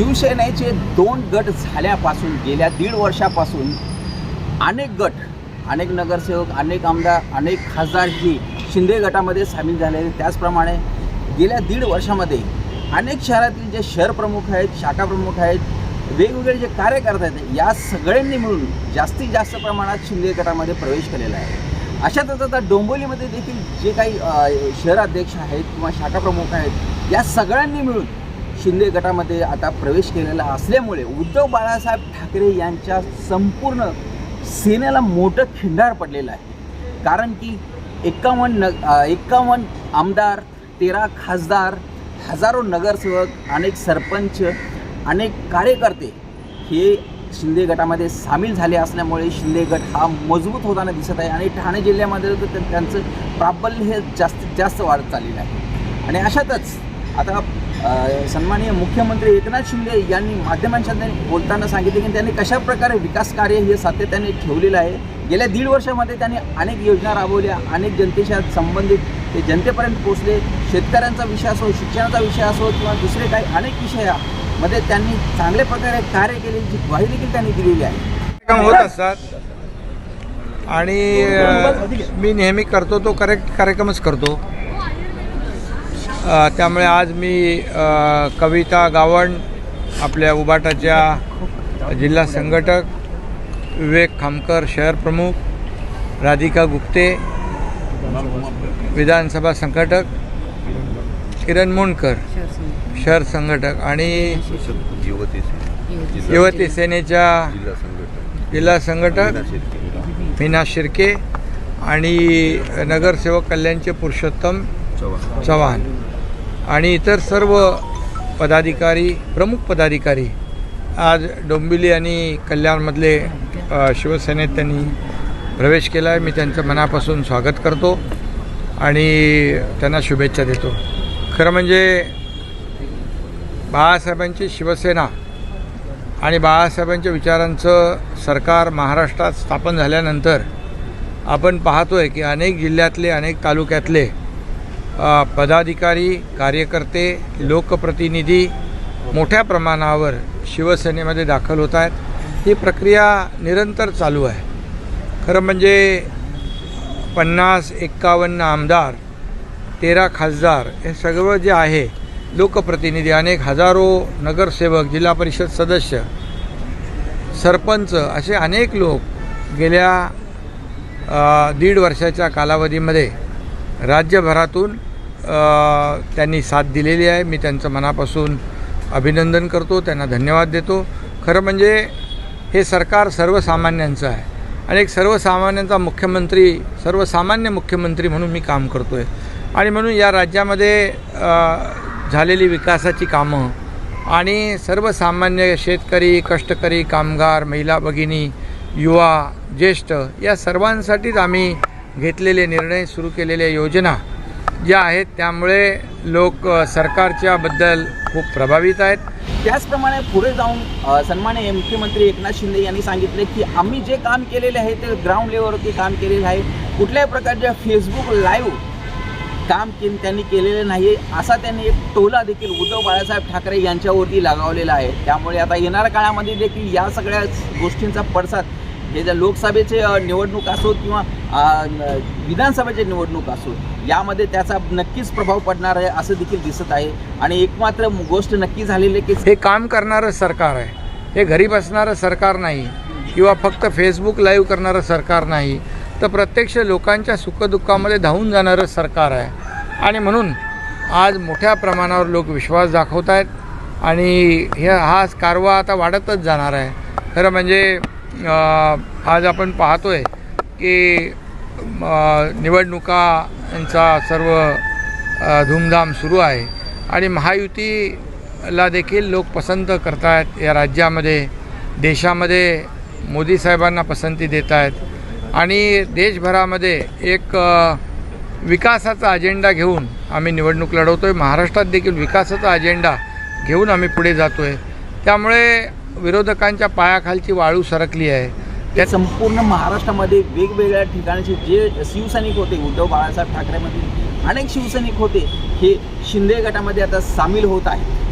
शिवसेनेचे दोन गट झाल्यापासून गेल्या दीड वर्षापासून अनेक गट अनेक नगरसेवक अनेक आमदार अनेक खासदार ही शिंदे गटामध्ये सामील झाले आहेत. त्याचप्रमाणे गेल्या दीड वर्षामध्ये अनेक शहरातील जे शहर प्रमुख आहेत शाखा प्रमुख आहेत वेगवेगळे जे कार्यकर्ते आहेत या सगळ्यांनी मिळून जास्तीत जास्त प्रमाणात शिंदे गटामध्ये प्रवेश केलेला आहे. अशातच आता डोंबिवलीमध्ये देखील जे काही शहराध्यक्ष आहेत किंवा शाखा प्रमुख आहेत या सगळ्यांनी मिळून शिंदे गटामध्ये आता प्रवेश केलेला असल्यामुळे उद्धव बाळासाहेब ठाकरे यांच्या संपूर्ण सेनेला मोठं खिंडार पडलेलं आहे. कारण की एकावन्न न एक्कावन्न एकावन्न आमदार तेरा खासदार हजारो नगरसेवक अनेक सरपंच अनेक कार्यकर्ते हे शिंदे गटामध्ये सामील झाले असल्यामुळे शिंदे गट हा मजबूत होताना दिसत आहे आणि ठाणे जिल्ह्यामध्ये तर त्यांचं प्राबल्य हे जास्तीत जास्त वाढत चाललेलं आहे. आणि अशातच आता अ, सन्माननीय मुख्यमंत्री एकनाथ शिंदे यांनी माध्यमांच्या बोलताना सांगितले की त्यांनी कशा प्रकारे विकास कार्य हे सातत्याने ठेवलेलं आहे. गेल्या दीड वर्षामध्ये त्यांनी अनेक योजना राबवल्या अनेक जनतेच्या संबंधित ते जनतेपर्यंत पोहोचले. शेतकऱ्यांचा विषय असो शिक्षणाचा विषय असो किंवा दुसरे काही अनेक विषयामध्ये त्यांनी चांगल्या प्रकारे कार्य केल्याची ग्वाही देखील त्यांनी दिलेली आहे. होत असतात. आणि मी नेहमी करतो तो करेक्ट कार्यक्रमच करतो. त्यामुळे आज मी कविता गावण आपल्या उबाटाच्या जिल्हा संघटक विवेक खामकर शहर प्रमुख राधिका गुप्ते विधानसभा संघटक किरण मुंडकर शहर संघटक आणि युवती सेनेच्या जिल्हा संघटक मीना शिर्के आणि नगरसेवक कल्याणचे पुरुषोत्तम चव्हाण. आणि इतर सर्व पदाधिकारी प्रमुख पदाधिकारी आज डोंबिवली आणि कल्याणमधले शिवसेनेत त्यांनी प्रवेश केला आहे मी त्यांचं मनापासून स्वागत करतो आणि त्यांना शुभेच्छा देतो. खरं म्हणजे बाळासाहेबांची शिवसेना आणि बाळासाहेबांच्या विचारांचं सरकार महाराष्ट्रात स्थापन झाल्यानंतर आपण पाहतोय की अनेक जिल्ह्यातले अनेक तालुक्यातले पदाधिकारी कार्यकर्ते लोकप्रतिनिधी मोठ्या प्रमाणावर शिवसेनेमध्ये दाखल होत आहेत. ही प्रक्रिया निरंतर चालू आहे. खरं म्हणजे पन्नास एक्कावन्न आमदार तेरा खासदार हे सगळं जे आहे लोकप्रतिनिधी अनेक हजारो नगरसेवक जिल्हा परिषद सदस्य सरपंच असे अनेक लोक गेल्या दीड वर्षाच्या कालावधीमध्ये राज्यभरातून त्यांनी साथ दिलेली आहे. मी त्यांचं मनापासून अभिनंदन करतो. त्यांना धन्यवाद देतो. खरं म्हणजे हे सरकार सर्वसामान्यांचं आहे. आणि एक सर्वसामान्यांचा मुख्यमंत्री सर्वसामान्य मुख्यमंत्री म्हणून मी काम करतो आहे आणि म्हणून या राज्यामध्ये झालेली विकासाची कामं आणि सर्वसामान्य शेतकरी कष्टकरी कामगार महिला भगिनी युवा ज्येष्ठ या सर्वांसाठीच आम्ही घेतलेले निर्णय सुरू केलेल्या योजना ज्या आहेत त्यामुळे लोक सरकारच्या सरकारच्याबद्दल खूप प्रभावित आहेत. त्याचप्रमाणे पुढे जाऊन अ, सन्माननीय मुख्यमंत्री एकनाथ शिंदे यांनी सांगितले की आम्ही जे काम केलेले आहे ते ग्राउंड लेवलवरती काम केलेलं आहे. कुठल्याही प्रकारच्या फेसबुक लाईव्ह काम के त्यांनी केलेलं नाही असा त्यांनी एक टोला देखील उद्धव बाळासाहेब ठाकरे यांच्यावरती लगावलेला आहे. त्यामुळे आता येणाऱ्या काळामध्ये देखील या सगळ्या गोष्टींचा पडसाद हे ज्या लोकसभेचे निवडणूक असो किंवा विधानसभेचे निवडणूक असो यामध्ये त्याचा नक्कीच प्रभाव पडणार आहे असं देखील दिसत आहे. आणि एक मात्र गोष्ट नक्की झालेली आहे की हे काम करणारं सरकार आहे. हे घरी बसणारं सरकार नाही. किंवा फक्त फेसबुक लाईव्ह करणारं सरकार नाही. तर प्रत्यक्ष लोकांच्या सुखदुःखामध्ये धावून जाणारं सरकार आहे. आणि म्हणून आज मोठ्या प्रमाणावर लोक विश्वास दाखवत आहेत. आणि हे हा कारवा आता वाढतच जाणार आहे. खरं म्हणजे आज आपण पाहतो आहे की निवडणुकांचा सर्व धूमधाम सुरू आहे. आणि महायुतीला देखील लोक पसंत करत आहेत या राज्यामध्ये. देशामध्ये मोदी साहेबांना पसंती देत आहेत आणि देशभरामध्ये एक विकासाचा अजेंडा घेऊन आम्ही निवडणूक लढवतो आहे महाराष्ट्रात देखील विकासाचा अजेंडा घेऊन आम्ही पुढे जातो आहे त्यामुळे विरोधकांच्या पायाखालची वाळू सरकली आहे. त्या संपूर्ण महाराष्ट्रामध्ये वेगवेगळ्या ठिकाणचे जे शिवसैनिक होते उद्धव बाळासाहेब ठाकरेमध्ये अनेक शिवसैनिक होते हे शिंदे गटामध्ये आता सामील होत आहेत.